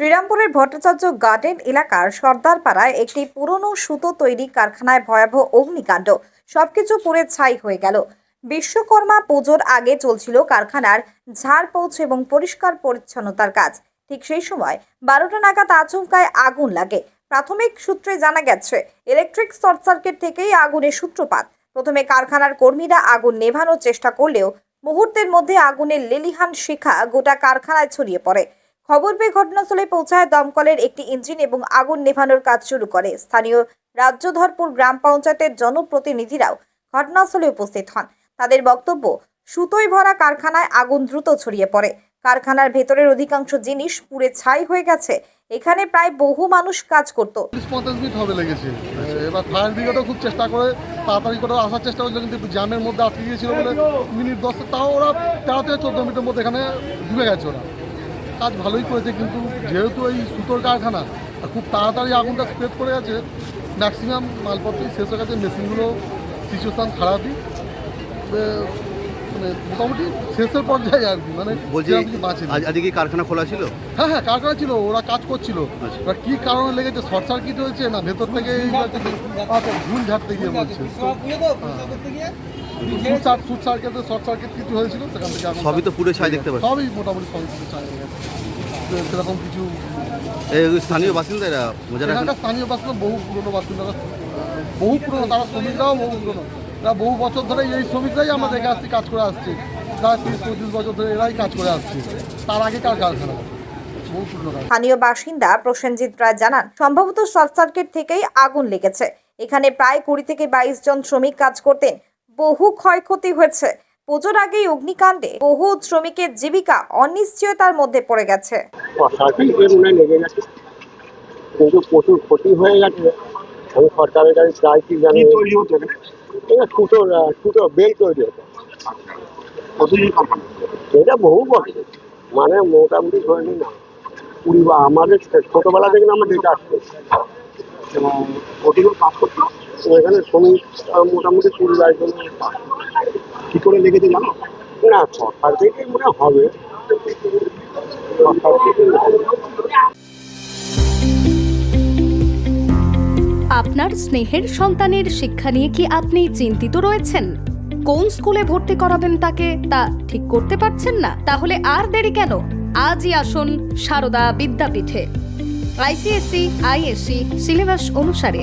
শ্রীরামপুরের Bhattacharya garden এলাকার সর্দারপাড়ায় একটি পুরনো সুতো তৈরি কারখানায় ভয়াবহ অগ্নিকাণ্ড। সবকিছু পুড়ে ছাই হয়ে গেল। বিশ্বকর্মা পুজোর আগে চলছিল কারখানার ঝাড় পৌঁছ এবং পরিষ্কার পরিচ্ছন্নতার কাজ। ঠিক সেই সময় বারোটা নাগাদ আচমকায় আগুন লাগে। প্রাথমিক সূত্রে জানা গেছে, ইলেকট্রিক শর্ট সার্কিট থেকেই আগুনের সূত্রপাত। প্রথমে কারখানার কর্মীরা আগুন নেভানোর চেষ্টা করলেও মুহূর্তের মধ্যে আগুনের লেলিহান শিখা গোটা কারখানায় ছড়িয়ে পড়ে। খবর পেয়ে ঘটনাস্থলে পৌঁছায় দমকলের একটি ইঞ্জিন এবং আগুন নেভানোর কাজ শুরু করে। স্থানীয় রাজ্যধরপুর গ্রাম পঞ্চায়েতের জনপ্রতিনিধিরাও ঘটনাস্থলে উপস্থিত হন। তাদের বক্তব্য, সুতোয় ভরা কারখানায় আগুন দ্রুত ছড়িয়ে পড়ে। কারখানার ভেতরের অধিকাংশ জিনিস পুড়ে ছাই হয়ে গেছে। এখানে প্রায় বহু মানুষ কাজ করত। পঞ্চাশ মিনিট হবে লেগেছে। এবার ফায়ার খুব চেষ্টা করে, তাড়াতাড়ি করে আসার চেষ্টা করেছিল কিন্তু জ্যামের মধ্যে আটকে গিয়েছিল বলে মিনিট দশ তাও ওরা তেরো থেকে চোদ্দ মিনিটের মধ্যে এখানে ঢুকে গেছে ওরা। কাজ ভালোই করেছে কিন্তু যেহেতু এই সুতোর কারখানা খুব তাড়াতাড়ি আগুনটা স্প্রেড করে গেছে ম্যাক্সিমাম মালপত্রই শেষ হয়ে গেছে মেশিনগুলো সিচুয়েশান খারাপই। মানে মোটামুটি শেষের পর্যায়ে আর কি মানে। আজকে কি কারখানা খোলা ছিল? হ্যাঁ হ্যাঁ কারখানা ছিল ওরা কাজ করছিল। আচ্ছা। এবার কি কারণে লেগেছে শর্ট সার্কিট হয়েছে না ভেতর থেকে এই আচ্ছা, ঝুল ঝাড়তে গিয়ে বলছে। Short short circuit short circuit কিছু হয়েছিল সেখান থেকে সবই তো পুড়ে ছাই দেখতে পাচ্ছি। সবই মোটামুটি সবই হয়ে গেছে। সেরকম কিছু স্থানীয় বাসিন্দা এরা এখানকার স্থানীয় বাসিন্দা বহু পুরনো বাসিন্দারা বহু পুরনো তারা শ্রমিকরাও বহু পুরনো। তারা বহু বছর ধরে এই শ্রমিকরাই আমরা দেখে আসছি কাজ করে আসছে। তারা তিরিশ পঁয়ত্রিশ বছর ধরে এরাই কাজ করে আসছে। তার বহু পুরনো কারখানা। স্থানীয় বাসিন্দা প্রসেনজিৎ রায় জানান সম্ভবত শর্ট সার্কিট থেকেই আগুন লেগেছে। এখানে প্রায় কুড়ি থেকে বাইশ জন শ্রমিক কাজ করতেন। বহু ক্ষয়ক্ষতি হয়েছে। পুজোর আগেই অগ্নিকাণ্ডে বহু শ্রমিকের জীবিকা অনিশ্চয়তার মধ্যে পড়ে গেছে। সার্কিট লেগে গেছে। কিন্তু প্রচুর ক্ষতি হয়ে গেছে। আমি সরকারের কাছে চাইছি জানি। এটা সুতোর আহ, বেল তৈরি হতো। এটা বহু বছর। মানে মোটামুটি ধরে নিন কুড়ি বা আমাদের ছোটবেলা থেকে আমরা দেখে আসছি এবং কতগুলো কাজ করতো? তো এখানে শ্রমিক মোটামুটি কুড়ি বাইশ জন কি করে লেগেছে জানো? না সরকার থেকে মনে হবে। সরকার থেকে আপনার স্নেহের সন্তানের শিক্ষা নিয়ে কি আপনি চিন্তিত রয়েছেন? কোন স্কুলে ভর্তি করাবেন তাকে তা ঠিক করতে পারছেন না? তাহলে আর দেরি কেন? আজই আসুন সারদা বিদ্যাপীঠে। আইসিএসসি আইএসসি সিলেবাস অনুসারে।